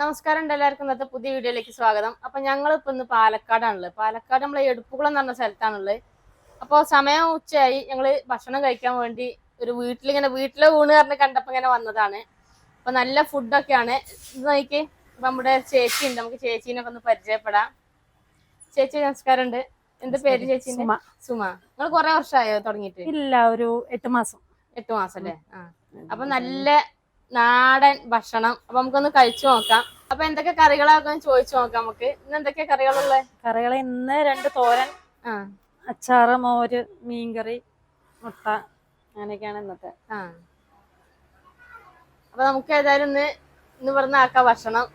നമസ്കാരം ഉണ്ട് എല്ലാവർക്കും. ഇന്നത്തെ പുതിയ വീഡിയോയിലേക്ക് സ്വാഗതം. അപ്പൊ ഞങ്ങൾ ഇപ്പൊ ഇന്ന് പാലക്കാടാണുള്ളത്. പാലക്കാട് നമ്മളെ എടുപ്പുകുളം എന്ന് പറഞ്ഞ സ്ഥലത്താണുള്ളത്. അപ്പോൾ സമയം ഉച്ചയായി. ഞങ്ങൾ ഭക്ഷണം കഴിക്കാൻ വേണ്ടി ഒരു വീട്ടിലിങ്ങനെ വീട്ടിലെ ഊണ് പറഞ്ഞ് കണ്ടപ്പോ ഇങ്ങനെ വന്നതാണ്. അപ്പൊ നല്ല ഫുഡൊക്കെയാണ് ഇത് നോക്കി ഇപ്പൊ നമ്മുടെ ചേച്ചി ഉണ്ട്. നമുക്ക് ചേച്ചീനെ ഒന്ന് പരിചയപ്പെടാം. ചേച്ചി നമസ്കാരം ഉണ്ട്. എന്ത് പേര് ചേച്ചി സുമ. നിങ്ങൾ കുറെ വർഷമായോ തുടങ്ങിയിട്ട്? ഇല്ല ഒരു എട്ട് മാസം. എട്ട് മാസം അല്ലേ? അപ്പൊ നല്ല നാടൻ ഭക്ഷണം. അപ്പൊ നമുക്കൊന്ന് കഴിച്ചു നോക്കാം. അപ്പൊ എന്തൊക്കെ കറികളൊക്കെ ചോദിച്ചു നോക്കാം നമുക്ക്. ഇന്ന് എന്തൊക്കെ കറികളുള്ളത് കറികൾ ഇന്ന് രണ്ട് തോരൻ ആ. അച്ചാറ് മോര് മീൻകറി മുട്ട അങ്ങനെയൊക്കെയാണ് ഇന്നത്തെ. ആ. അപ്പൊ നമുക്ക് ഏതായാലും ഇന്ന് ഇന്ന് ഇവിടുന്ന് ആക്കാം ഭക്ഷണം.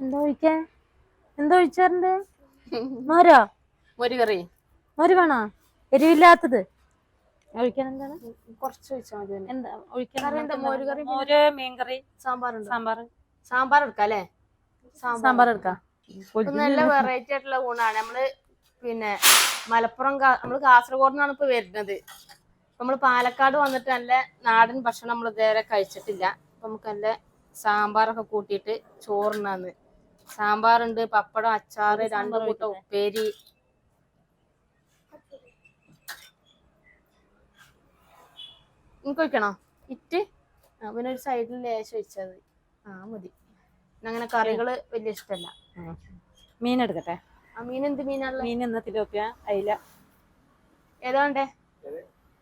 എന്താ ഒഴിക്കാൻ? എന്താ ഒഴിച്ചാറുണ്ട്? മോരോ? ഒരു കറി മോര് വേണോ എരിവില്ലാത്തത്. ഒഴിക്കാൻ എന്താണ്? കുറച്ച് മതി. എന്താ ഒഴിക്കാൻ കറി? മോര് കറി? മോര് സാമ്പാർ. സാമ്പാർ എടുക്കാം അല്ലേ? സാമ്പാർ. എടുക്കാം. ഇപ്പൊ നല്ല വെറൈറ്റി ആയിട്ടുള്ള ഊണാണ്. നമ്മൾ പിന്നെ മലപ്പുറം നമ്മൾ കാസർഗോഡ് നിന്നാണ് ഇപ്പൊ വരുന്നത്. നമ്മൾ പാലക്കാട് വന്നിട്ട് നല്ല നാടൻ ഭക്ഷണം നമ്മൾ ഇതുവരെ കഴിച്ചിട്ടില്ല. അപ്പൊ നമുക്ക് നല്ല സാമ്പാറൊക്കെ കൂട്ടിയിട്ട് ചോറിനാന്ന് സാമ്പാറുണ്ട് പപ്പടം അച്ചാറ് രണ്ട് കൂട്ടം ഉപ്പേരി. നിങ്ങൾക്ക് ഒഴിക്കണോ ഇറ്റ്? ആ പിന്നെ ഒരു സൈഡിൽ ലേശം ഒഴിച്ചത് ആ മതി. അങ്ങനെ കറികൾ വലിയ ഇഷ്ടമല്ല മീൻ എടുക്കട്ടെ? ആ മീൻ എന്ത് മീനാണല്ലോ മീൻ എന്ന തിലോപ്പിയ അയില. ഏതാണ്ടേ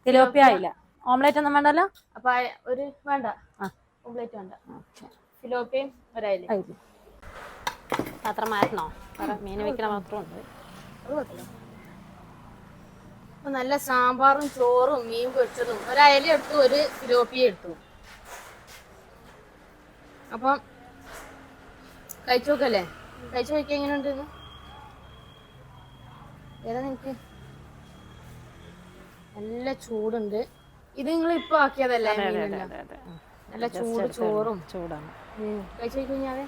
തിലോപ്പിയ അയില. ഓംലേറ്റ് ഒന്നും വേണ്ടല്ലോ? അപ്പൊ ഒരു വേണ്ട. ആ. ഓംപ്ലേറ്റ് വേണ്ട. തിലോപ്പിയും ഒരയില അയില. പാത്രം മാറ്റണോ മീൻ വെക്കണ പാത്രമുണ്ട് നല്ല സാമ്പാറും ചോറും മീൻ പൊരിച്ചതും. അയല എടുത്തു ഒരു ഫിലോപ്പിയ എടുത്തു. അപ്പം കഴിച്ചു നോക്കല്ലേ? കഴിച്ചു നോക്കിയ എങ്ങനെ ഉണ്ട് ഏതാ നിനക്ക്? നല്ല ചൂടുണ്ട്. ഇത് നിങ്ങൾ ഇപ്പൊ ആക്കിയതല്ലേ നല്ല ചൂട്. ചോറും. ചൂടാണ്. കഴിച്ചു കുഞ്ഞാവേ.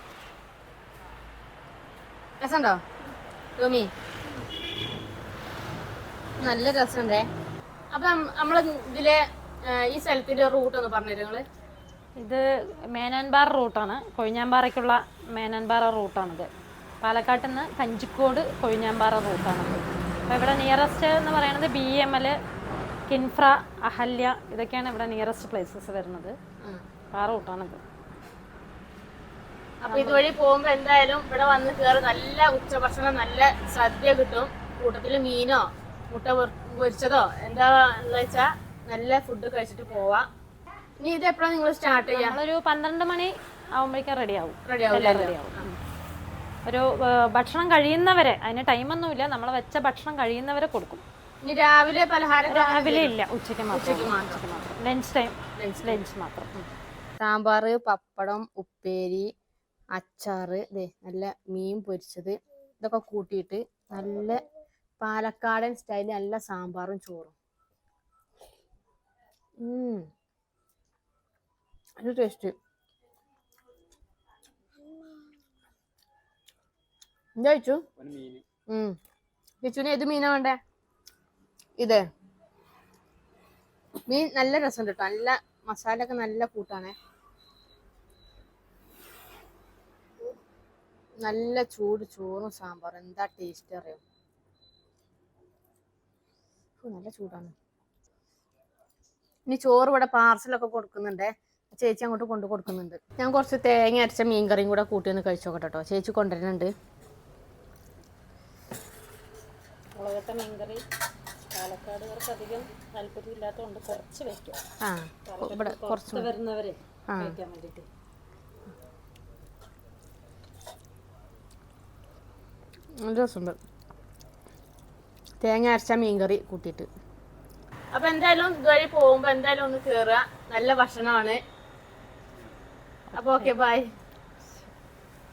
രസമുണ്ടോ? ഭൂമി നല്ല രസമുണ്ടേ. അപ്പൊ നമ്മൾ ഇതിലെ ഈ സ്ഥലത്തിന്റെ റൂട്ട് ഒന്ന് പറഞ്ഞു നിങ്ങൾ? ഇത് മേനാൻപാറ റൂട്ടാണ് കൊഴിഞ്ഞാമ്പാറയ്ക്കുള്ള മേനാൻപാറ റൂട്ടാണിത് പാലക്കാട്ടിൽ നിന്ന് കഞ്ചിക്കോട് കൊഴിഞ്ഞാമ്പാറ റൂട്ടാണ് അപ്പോൾ ഇവിടെ നിയറസ്റ്റ് എന്ന് പറയുന്നത് B M L Kinfra Ahalya ഇതൊക്കെയാണ് ഇവിടെ നിയറസ്റ്റ് പ്ലേസസ് വരുന്നത്. ആ. റൂട്ടാണിത് അപ്പൊ ഇതുവഴി പോകുമ്പോ എന്തായാലും ഇവിടെ വന്ന് കയറി നല്ല ഉച്ചഭക്ഷണം നല്ല സദ്യ കിട്ടും. കൂട്ടത്തിൽ മീനോ മുട്ട പൊരി- പൊരിച്ചതോ എന്താ വെച്ചാ നല്ല ഫുഡ് കഴിച്ചിട്ട് പോവാം. ഇനി ഇത് എപ്പോഴാണ് നിങ്ങൾ സ്റ്റാർട്ട് ചെയ്യാം? ഒരു പന്ത്രണ്ട് മണി ആവുമ്പോഴേക്കും റെഡി ആവും റെഡി ആവും എല്ലാം റെഡി ആവും ഒരു ഭക്ഷണം കഴിയുന്നവരെ അതിന് ടൈമൊന്നുമില്ല നമ്മൾ വെച്ച ഭക്ഷണം കഴിയുന്നവരെ കൊടുക്കും. ഇനി രാവിലെ പലഹാരം രാവിലെ ഇല്ല. ഉച്ചയ്ക്ക് മാത്രം. ലഞ്ച് ടൈം Lunch ലഞ്ച് മാത്രം. സാമ്പാർ പപ്പടം ഉപ്പേരി അച്ചാറ് ദേ നല്ല മീൻ പൊരിച്ചത് ഇതൊക്കെ കൂട്ടിയിട്ട് നല്ല പാലക്കാടൻ സ്റ്റൈലിൽ നല്ല സാമ്പാറും ചോറും. ഒരു ടേസ്റ്റ് കഴിച്ചു ചേച്ചുവിന് ഏത് മീനാ വേണ്ടേ? ഇത്. മീൻ നല്ല രസമുണ്ട് കേട്ടോ നല്ല മസാല ഒക്കെ നല്ല കൂട്ടാണേ. നല്ല ചൂട് ചോറും സാമ്പാർ എന്താ ടേസ്റ്റ് അറിയോ? നല്ല ചൂടാണ്. ഇനി ചോറ് ഇവിടെ പാർസലൊക്കെ കൊടുക്കുന്നുണ്ടേ. ചേച്ചി അങ്ങോട്ട് കൊണ്ടു കൊടുക്കുന്നുണ്ട്. ഞാൻ കുറച്ച് തേങ്ങ അരച്ച മീൻ കറിയും കൂടെ കൂട്ടി ഒന്ന് കഴിച്ചു നോക്കട്ടെ കേട്ടോ ചേച്ചി കൊണ്ടുവരുന്നുണ്ട്. മുളകട്ട മീൻകറി പാലക്കാടുകാർക്ക് അധികം താല്പര്യമില്ലാത്തതുകൊണ്ട് കുറച്ച് വെക്കും. ആ ഇവിടെ കുറച്ച് വരുന്നവരെ ആ. കഴിക്കാൻ വേണ്ടിയിട്ട്. രസമുണ്ട്. തേങ്ങ അരച്ച മീൻകറി കൂട്ടിയിട്ട്. അപ്പൊ എന്തായാലും ഇതുവഴി പോകുമ്പോ എന്തായാലും ഒന്ന് കേറുക. നല്ല ഭക്ഷണമാണ്. അപ്പൊ ഓക്കെ ബൈ